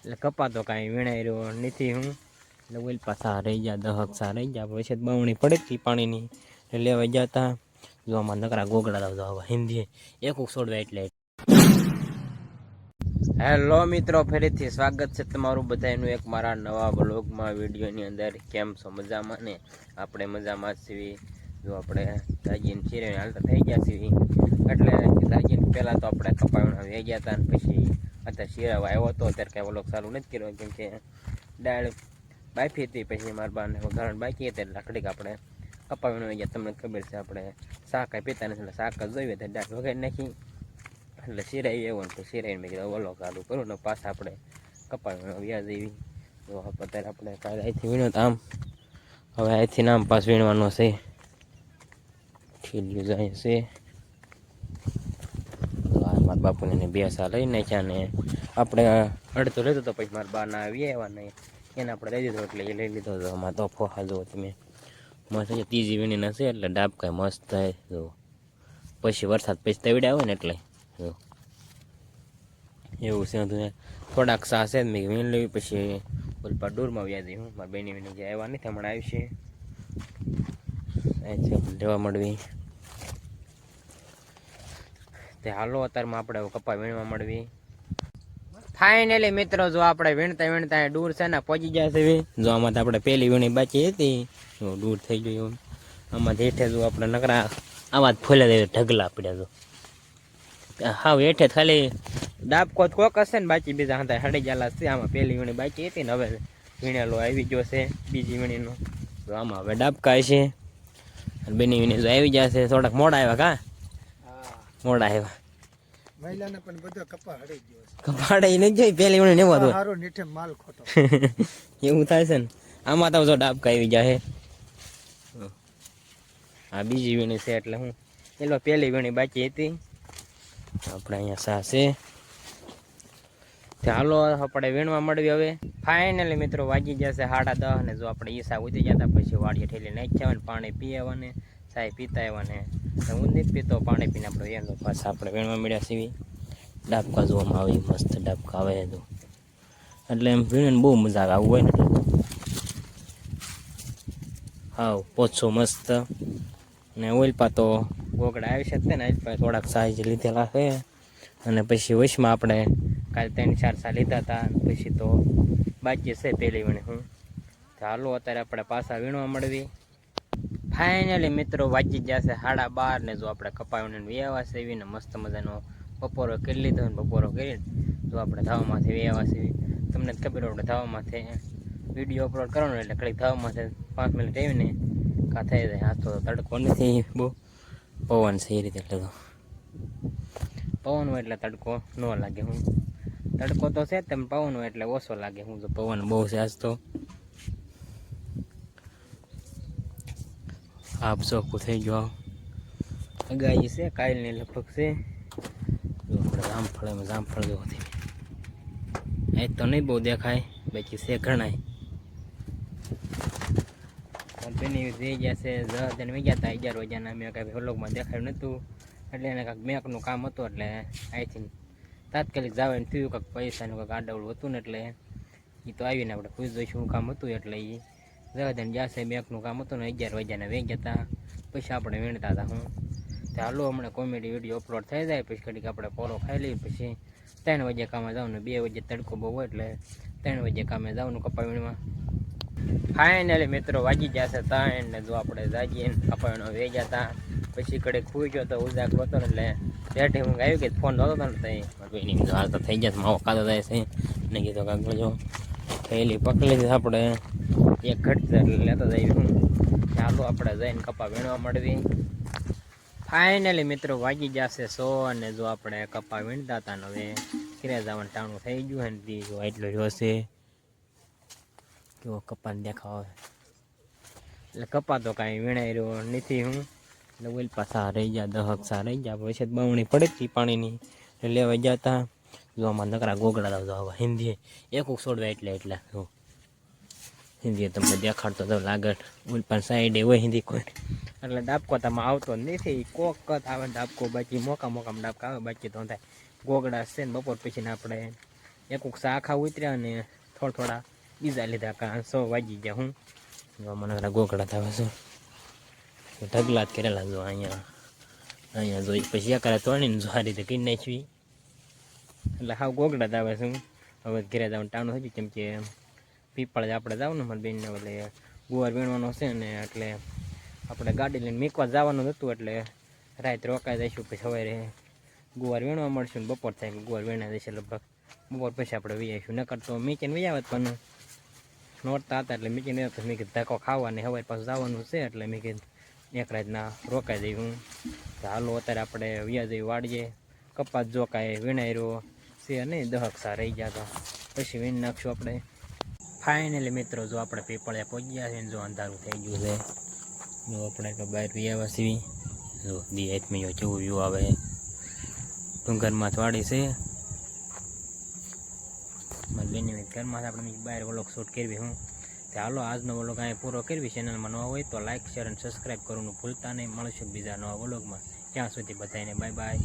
એટલે કપાતો કાંઈ વીણાઈ રહ્યો નથી હું. એટલે ઓલ પાછા રહી ગયા, દહક સા રહી ગયા. પછી બમણી પડે હતી પાણીની. એટલે લેવા જતા. જો આમાં નકરા ગોગડા લાવજો હવે હિન્દી એક છોડવા એટલે. હેલો મિત્રો, ફરીથી સ્વાગત છે તમારું બધાનું એક મારા નવા બ્લોગમાં વિડીયોની અંદર કેમ છો? મજામાં ને? આપણે મજામાં સીવી જો આપણે દાજીને ચીરે હાલતા થઈ ગયા છીએ. એટલે દાજીને પહેલાં તો આપણે કપાવીને વહી ગયા હતા ને પછી અત્યારે શિયાળો આવ્યો હતો અત્યારે કાંઈ વ્લોગ ચાલુ નથી કર્યો કેમ કે દાળ બાફી હતી પછી મારા બાને વઘારણ બાકી હતી એટલે ઘડીક આપણે કપાવીને ગયા તમને ખબર છે આપણે શાક કાંઈ પીતા નથી એટલે શાક જ જોઈએ તો દાળ વઘારી નાખી એટલે શિરાઈ એવો ને તો શિરાઈને મેં કીધું ઓલો ચાલુ કરું ને પાછા આપણે કપાવીને વ્યાજ એવી તો અત્યારે આપણે કાલે અહીંથી વીણો તો આમ હવે અહીંથી નામ પાસ વીણવાનો છે ઠીલ્યું જાય છે બાપુને એને બે સાલ લઈ નાખ્યા ને આપણે અડધો લીધો તો પછી મારા બા ના આવી આવ્યા ને એને આપણે લઈ દીધો એટલે એ લઈ લીધો તો અમારે તો ફોહા જુઓ તમે. મસ્ત ત્રીજી વીણીના છે એટલે ડાબ કાંઈ મસ્ત થાય જો પછી વરસાદ પછી તવડ્યા આવે ને એટલે જો એવું છે હતું થોડાક સાસે જ મેં વીણ લેવી, પછી ઓલપા ડોરમાં વ્યાજી હું, મારા બેની વીણી જે આવ્યા નથી હમણાં આવી છે, લેવા મળવી. તે હાલો, અત્યારમાં આપણે કપા વીણવા મળવી ફાઇનલી મિત્રો, જો આપણે વીણતા વીણતા દૂર છે ને, પહોંચી જશે જો આમાં આપણે પહેલી વીણી બાકી હતી, જો દૂર થઈ ગયું આમાં હેઠે જો આપણે નકરા આવા જ ફૂલે ઢગલા પડ્યા જો. હાવ હેઠે ખાલી ડાબકો કોક હશે ને, બાકી બીજા હતા હડી ગયેલા છે. આમાં પહેલી વીણી બાકી હતી ને, હવે વીણેલો આવી ગયો છે, બીજી વીણીનો. તો આમાં હવે ડાબકા છે બેની વીણી જો આવી જશે થોડાક મોડા આવ્યા કા? મોડા આવ્યા. મહિલાને પણ બધો કપા હળી ગયો છે. કપાડે જોઈ પહેલી વીણી નેવું હતું. હારો નીઠે માલ ખોટો. એવું થાય છે ને. આમાં તો જો ડાબકા આવી જાય આ બીજી વીણી છે એટલે હું. એલો પહેલી વીણી બાકી હતી. આપણે અહીંયા સા છે. તે આપણે વીણવા મળવી હવે. ફાઇનલી મિત્રો વાગી જશે સાડા દસ ને જો આપણે ઈસા ઉતરી જતા પછી વાડીએ ઠેલી નાખી આવવાને પાણી પી આવવાને સાય પીતા આવ્યા ને. હું પીતો, પાણી પીને આપણે એનો પાછા આપણે વીણવા મળ્યા સીવી ડાબકા જોવામાં આવી, મસ્ત ડાબકા આવે તો. એટલે એમ વીણીને બહુ મજા આવે, આવું હોય ને હાવ, પોછો મસ્ત. ને ઓઈલપા તો ગોગડા આવી શકે ને, આજ થોડાક સાઈઝ લીધેલા છે. અને પછી વચમાં આપણે કાલે ત્રણ ચાર સા લીધા હતા પછી તો બાકી છે પહેલી વીણી હું હાલો, અત્યારે આપણે પાછા વીણવા મળવી. ફાઇનલી મિત્રો વાંચી જશે સાડા બાર ને જો આપણે કપાવીને વ્યાવા સેવીને મસ્ત મજાનો બપોરો કરી લીધો ને બપોરો કરીને જો આપણે ધાવામાંથી વ્યાવા સેવી. તમને ખબર આપણે ધાવામાંથી વીડિયો અપલોડ કરવાનો એટલે કડીક ધાવામાંથી પાંચ મિનિટ આવીને કા થઈ જાય. આ તો તડકો નથી. બહુ પવન છે એ રીતે એટલે તો. પવન હોય એટલે તડકો ન લાગે હું. તડકો તો છે તેમ પવન હોય એટલે ઓછો લાગે હું તો પવન બહુ છે આજ તો. આપ ચોખ્ખું થઈ ગયો અગાઈ છે કાલની લગભગ છે આપણે જામફળ જામફળ જેવો થઈ એ તો નહીં બહુ દેખાય બાકી છે ઘણાય બેની જઈ ગયા ગયા હતા અગિયાર વાગ્યાના મેં કાંઈ વ્લોગમાં દેખાયું નહોતું એટલે એને કાંઈક મેકનું કામ હતું એટલે અહીંથી તાત્કાલિક જવાનું થયું કાંઈક પૈસાનું કાંઈક આડાવડું હતું ને એટલે એ તો આવીને આપણે પૂછ જોઈશું કામ હતું એટલે એ દસ દિન જશે બેંકનું કામ હતું ને અગિયાર વાગ્યાના વે ગયા હતા. પછી આપણે વીણતા હતા હું. હાલો, હમણાં કોમેડી વીડિયો અપલોડ થઈ જાય, પછી ઘડીક આપણે પોરો ખાઈ લઈએ, પછી ત્રણ વાગે કામે જવાનું બે વાગે તડકો બહુ હોય એટલે ત્રણ વાગે કામે જવાનું કપાવીણમાં. ફાઇનલી મિત્રો વાગી જશે ત્રણ ને જો આપણે જાગીએ કપાવીણો વે હતા. પછી કડે ખુઈ ગયો તો ઉજાક હતો એટલે બેઠી હું આવી ગઈ ફોન નહોતો ને ત્યાં હાલ તો થઈ જશે માવો ખાતો થાય છે. ને કીધું કાગળ જો થયેલી પકડી આપણે. એક ઘટ લેતા જઈએ હું. ચાલો આપણે જઈને કપા વીણવા મળવી ફાઇનલી મિત્રો વાગી જશે સો અને જો આપણે કપા વીણતા હતા હવે કિરે જવાનું ટાણું થઈ ગયું હે ને તે જો એટલો જોશે કેવો કપાને દેખાવ એટલે કપા તો કાંઈ વીણાઈ રહ્યો નથી હું. એટલે ઓલ પાછા રહી ગયા, દહક સા રહી ગયા. પછી બમણી પડે પાણીની. લેવા જતા જો આમાં નકરા ગોગડા લાવજો હવે હિન્દી એક સોડવા એટલે એટલે. જો હિન્દી તમને દેખાડતો તો લાગટ ઓલ પણ સાઈડે હોય હિન્દી કોઈ. એટલે ડાબકો તમે આવતો નથી. કોક કત આવે ડાબકો, બાકી મોકા મોકામાં ડાબકા આવે, બાકી તો થાય. ગોગડા છે ને બપોર પછીને આપણે એકુક શાખા ઉતર્યા અને થોડા થોડા બીજા લીધા કાં સો વાગી ગયા હું. મને ગોગડા થવા શું ઢગલા જ કરેલા જો અહીંયા. અહીંયા જોઈ પછી એકરા તોડીને જો આ રીતે કરી નાખવી. એટલે હાવ ગોગડા આવે શું હવે ઘરે જવાનું ટાણું થઈ ગયું કેમ કે પીપળ જ આપણે જવાનું મારી બેનને એટલે ગુવાર વીણવાનો છે ને, એટલે આપણે ગાડી લઈને મીકવા જવાનું હતું, એટલે રાત રોકાઈ જઈશું, પછી સવારે ગુવાર વીણવા મળશું ને બપોર થાય, ગુવાર વીણા જશે લગભગ. બપોર પછી આપણે વી આવીશું. નકર તો મીકીને વી આવત પણ નોરતા હતા, એટલે મીકીને તો મેં કીધું ધક્કો ખાવાની હવે પાછું જવાનું છે, એટલે મેં કીધું એક રાતના રોકાઈ જઈ હું. હાલો, અત્યારે આપણે વ્યા જઈ વાડીએ. કપાસ જો કાંઈ વીણાયરો છે નહીં દહક સા રહી ગયા તો પછી વીણ નાખશું આપણે. ફાઇનલી મિત્રો, જો આપણે પીપળે પહોંચ્યા છે જો અંધારું થઈ ગયું છે, જો આપણે તો બહાર વ્યાવા સીવી જો દી આત્મીયો કેવું વ્યૂ આવે. ડુંગરમાં વાડી છે. મારી બેનની ઘરમાં આપણે બહાર વ્લોગ શૂટ કરવી હું. ચાલો આજનો વ્લોગ અહીં પૂરો કરવી. ચેનલમાં ન હોય તો લાઇક શેર અને સબસ્ક્રાઈબ કરવાનું ભૂલતા નહીં. મળશું બીજા નવા વ્લોગમાં. ત્યાં સુધી બધાને બાય બાય